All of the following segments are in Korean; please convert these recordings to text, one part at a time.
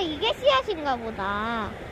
이게 씨앗인가 보다.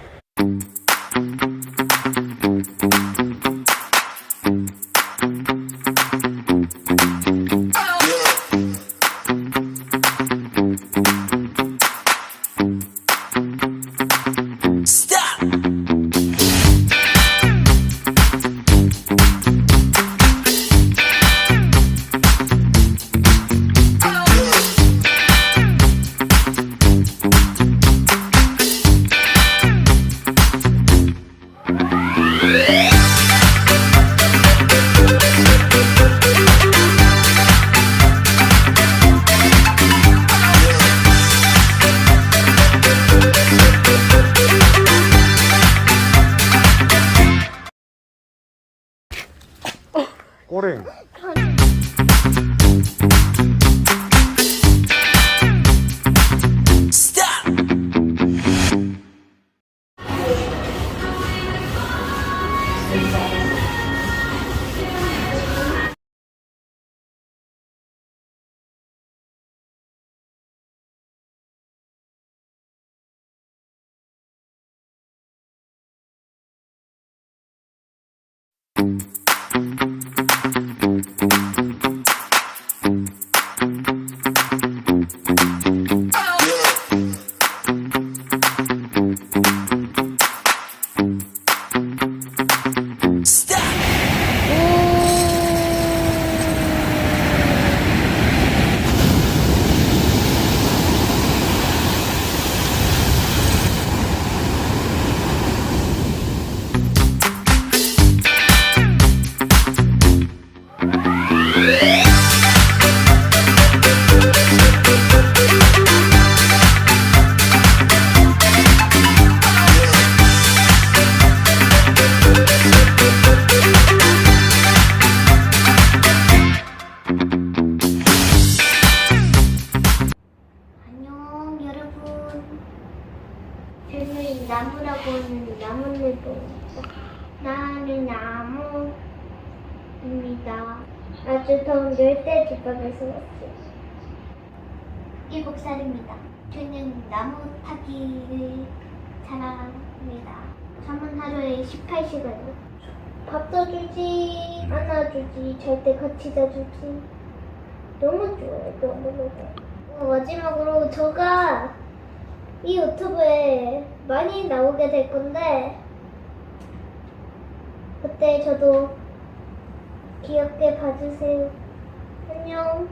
おれん。 별명이 나무라고는 나무늘보. 나는 나무입니다. 아주 더운 열대 지방에서 왔어요. 일곱 살입니다. 저는 나무 타기를 잘합니다. 잠은 하루에 18시간요. 밥도 주지, 안아주지, 잘때 같이 자주지. 너무 좋아요, 너무너무. 어, 마지막으로 저가 이 유튜브에 많이 나오게 될 건데 그때 저도 귀엽게 봐주세요. 안녕.